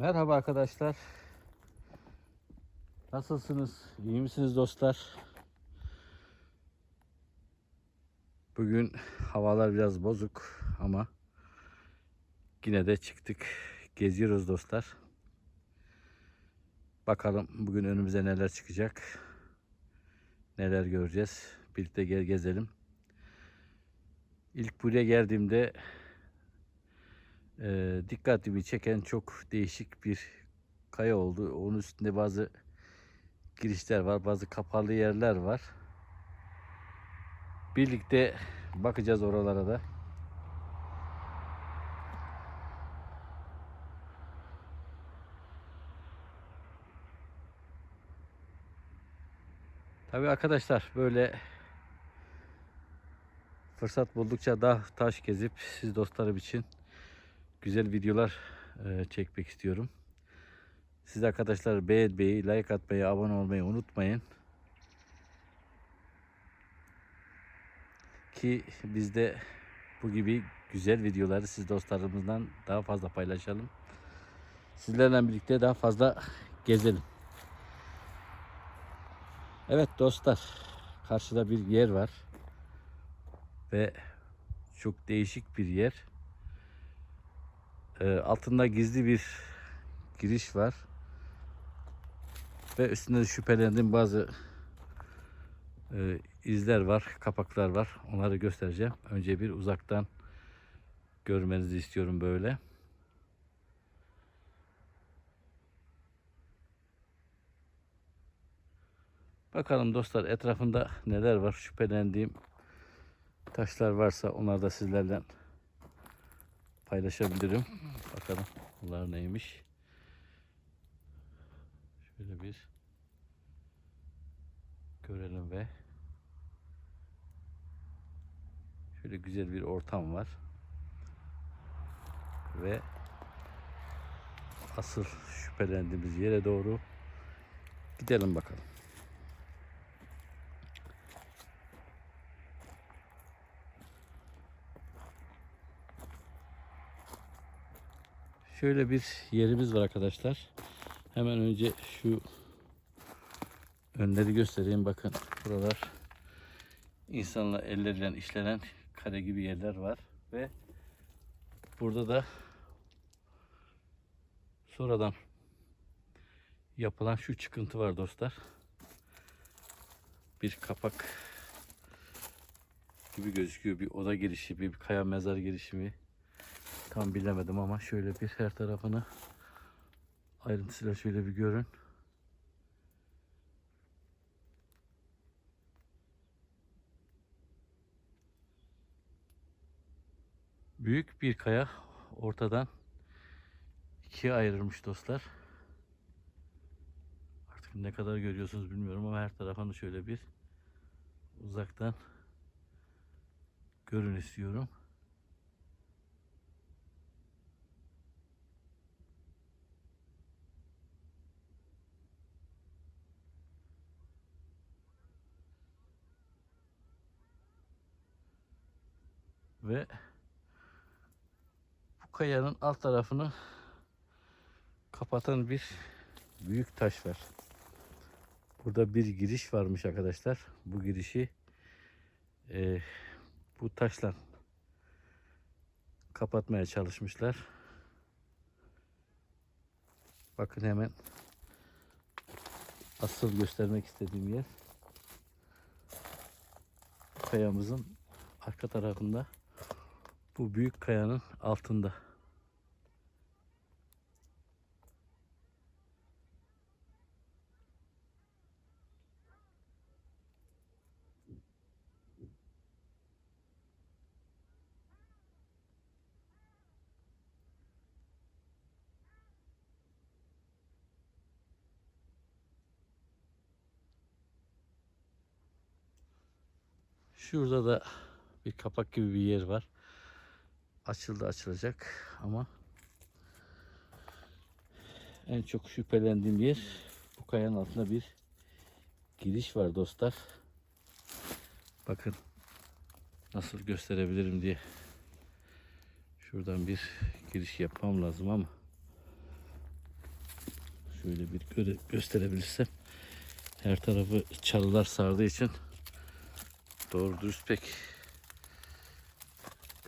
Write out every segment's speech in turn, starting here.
Merhaba arkadaşlar. Nasılsınız? İyi misiniz dostlar? Bugün havalar biraz bozuk ama yine de çıktık. Geziyoruz dostlar. Bakalım bugün önümüze neler çıkacak. Neler göreceğiz. Birlikte gel gezelim. İlk buraya geldiğimde e, dikkatimi çeken çok değişik bir kaya oldu. Onun üstünde bazı girişler var, bazı kapalı yerler var. Birlikte bakacağız oralara da. Tabii arkadaşlar böyle fırsat buldukça dağ taş gezip siz dostlarım için güzel videolar e, çekmek istiyorum. Siz arkadaşlar beğenmeyi, like atmayı, abone olmayı unutmayın. Ki biz de bu gibi güzel videoları siz dostlarımızdan daha fazla paylaşalım. Sizlerle birlikte daha fazla gezelim. Evet dostlar, karşıda bir yer var ve çok değişik bir yer. Ee, altında gizli bir giriş var. Ve üstünde de şüphelendiğim bazı e, izler var, kapaklar var. Onları göstereceğim. Önce bir uzaktan görmenizi istiyorum böyle. Bakalım dostlar etrafında neler var şüphelendiğim taşlar varsa onları da sizlerle paylaşabilirim. Bakalım bunlar neymiş. Şöyle bir görelim ve şöyle güzel bir ortam var. Ve asıl şüphelendiğimiz yere doğru gidelim bakalım. Şöyle bir yerimiz var arkadaşlar. Hemen önce şu önleri göstereyim. Bakın buralar insanla elleriyle işlenen kare gibi yerler var ve burada da sonradan yapılan şu çıkıntı var dostlar. Bir kapak gibi gözüküyor. Bir oda girişi, bir kaya mezar girişimi. Tam bilemedim ama şöyle bir her tarafını ayrıntısıyla şöyle bir görün. Büyük bir kaya ortadan ikiye ayrılmış dostlar. Artık ne kadar görüyorsunuz bilmiyorum ama her tarafını şöyle bir uzaktan görün istiyorum. Ve bu kayanın alt tarafını kapatan bir büyük taş var. Burada bir giriş varmış arkadaşlar. Bu girişi e, bu taşla kapatmaya çalışmışlar. Bakın hemen asıl göstermek istediğim yer kayamızın arka tarafında bu büyük kayanın altında. Şurada da bir kapak gibi bir yer var. Açıldı açılacak ama en çok şüphelendiğim yer bu kayanın altında bir giriş var dostlar. Bakın nasıl gösterebilirim diye şuradan bir giriş yapmam lazım ama Şöyle bir göre, gösterebilirsem. Her tarafı çalılar sardığı için doğru dürüst pek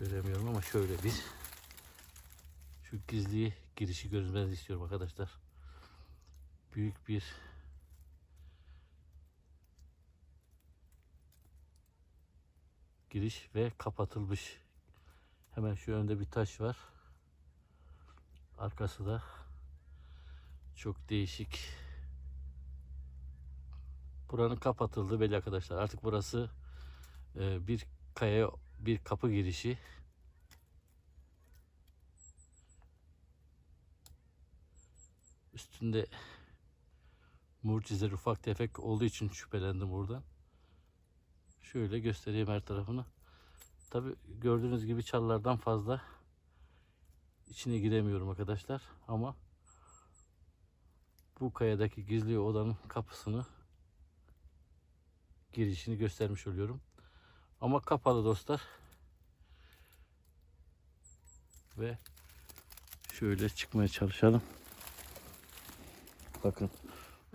göremiyorum ama şöyle bir şu gizli girişi görünmez istiyorum arkadaşlar. Büyük bir giriş ve kapatılmış. Hemen şu önde bir taş var. Arkası da çok değişik. Buranın kapatıldığı belli arkadaşlar. Artık burası e, bir kaya bir kapı girişi. Üstünde mucizeler ufak tefek olduğu için şüphelendim buradan. Şöyle göstereyim her tarafını. Tabi gördüğünüz gibi çalılardan fazla içine giremiyorum arkadaşlar ama bu kayadaki gizli odanın kapısını girişini göstermiş oluyorum. Ama kapalı dostlar. Ve şöyle çıkmaya çalışalım. Bakın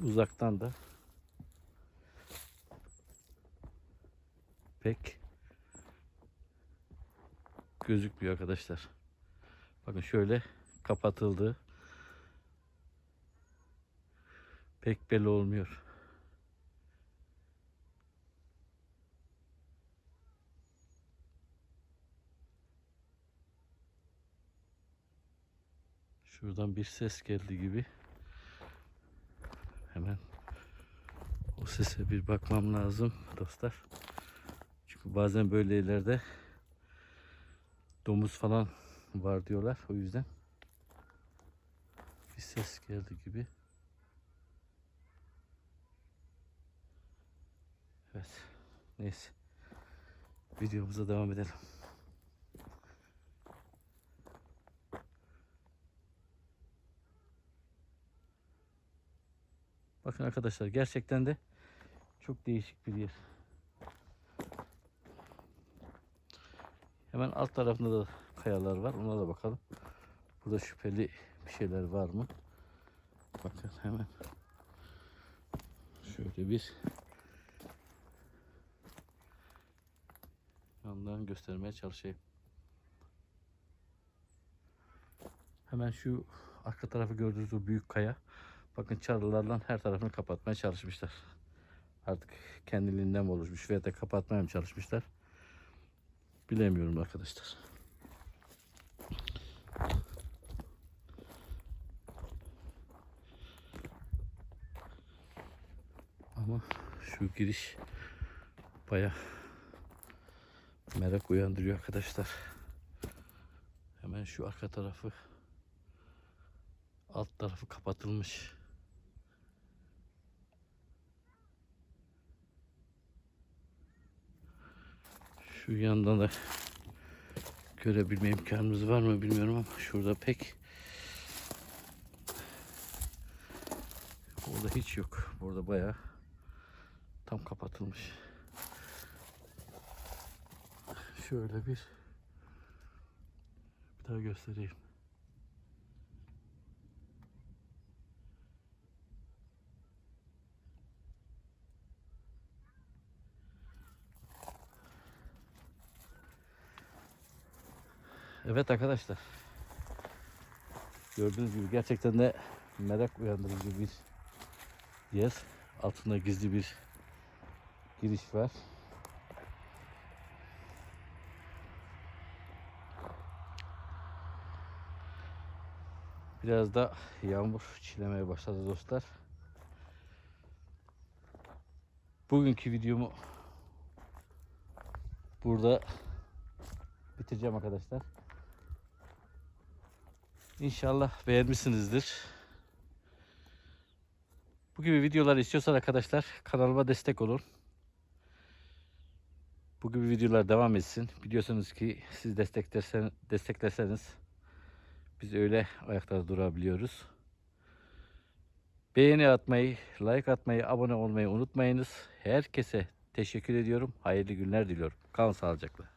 uzaktan da pek gözükmüyor arkadaşlar. Bakın şöyle kapatıldı. Pek belli olmuyor. Şuradan bir ses geldi gibi. Hemen o sese bir bakmam lazım dostlar. Çünkü bazen böyle yerlerde domuz falan var diyorlar. O yüzden bir ses geldi gibi. Evet. Neyse. Videomuza devam edelim. Bakın arkadaşlar gerçekten de çok değişik bir yer. Hemen alt tarafında da kayalar var. Ona da bakalım. Burada şüpheli bir şeyler var mı? Bakın hemen şöyle bir yandan göstermeye çalışayım. Hemen şu arka tarafı gördüğünüz o büyük kaya. Bakın çalılarla her tarafını kapatmaya çalışmışlar. Artık kendiliğinden oluşmuş veya da kapatmaya mı çalışmışlar? Bilemiyorum arkadaşlar. Ama şu giriş baya merak uyandırıyor arkadaşlar. Hemen şu arka tarafı alt tarafı kapatılmış. Şu yandan da görebilme imkanımız var mı bilmiyorum ama şurada pek Orada hiç yok. Burada bayağı tam kapatılmış. Şöyle bir bir daha göstereyim. Evet arkadaşlar. Gördüğünüz gibi gerçekten de merak uyandırıcı bir yer. Altında gizli bir giriş var. Biraz da yağmur çilemeye başladı dostlar. Bugünkü videomu burada bitireceğim arkadaşlar. İnşallah beğenmişsinizdir. Bu gibi videolar istiyorsan arkadaşlar kanalıma destek olun. Bu gibi videolar devam etsin. Biliyorsunuz ki siz desteklersen, desteklerseniz biz öyle ayakta durabiliyoruz. Beğeni atmayı, like atmayı, abone olmayı unutmayınız. Herkese teşekkür ediyorum. Hayırlı günler diliyorum. Kalın sağlıcakla.